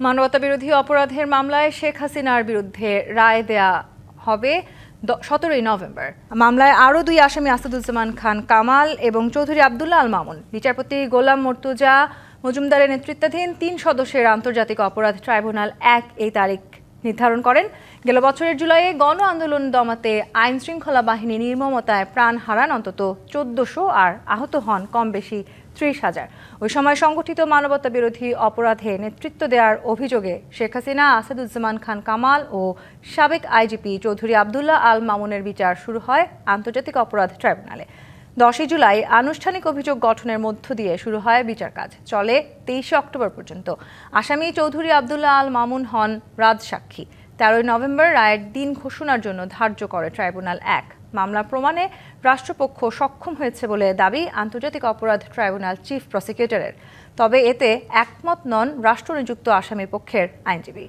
মানবতা বিরোধী অপরাধের মামলায় শেখ হাসিনার বিরুদ্ধে রায় দেয়া হবে সতেরোই নভেম্বর। মামলায় আরও দুই আসামি আসাদুজ্জামান খান কামাল এবং চৌধুরী আবদুল্লা আল মামুন। বিচারপতি গোলাম মর্তুজা মজুমদারের নেতৃত্বাধীন তিন সদস্যের আন্তর্জাতিক অপরাধ ট্রাইব্যুনাল এক এই তারিখ নির্ধারণ করেন। গেল বছরের জুলাইয়ে গণ আন্দোলন দমাতে আইন শৃঙ্খলা বাহিনী নির্মমতায় প্রাণ হারান অন্তত চোদ্দশো আর আহত হন কম বেশি ত্রিশ হাজার। ওই সময় সংগঠিত মানবতা বিরোধী অপরাধে নেতৃত্ব দেওয়ার অভিযোগে শেখ হাসিনা, আসাদুজ্জামান খান কামাল ও সাবেক আইজিপি চৌধুরী আবদুল্লাহ আল মামুনের বিচার শুরু হয় আন্তর্জাতিক অপরাধ ট্রাইব্যুনালে। দশই জুলাই আনুষ্ঠানিক অভিযোগ গঠনের মধ্য দিয়ে শুরু হয় বিচার কাজ। চলে তেইশে অক্টোবর পর্যন্ত। আসামি চৌধুরী আবদুল্লাহ আল মামুন হন রাজসাক্ষী তেরোই নভেম্বর রায়ের দিন ঘোষণার জন্য ধার্য করে ট্রাইব্যুনাল এক। মামলা প্রমাণে রাষ্ট্রপক্ষ সক্ষম হয়েছে বলে দাবি আন্তর্জাতিক অপরাধ ট্রাইব্যুনাল চিফ প্রসিকিউটরের। তবে এতে একমত নন রাষ্ট্রনিযুক্ত আসামি পক্ষের আইনজীবী।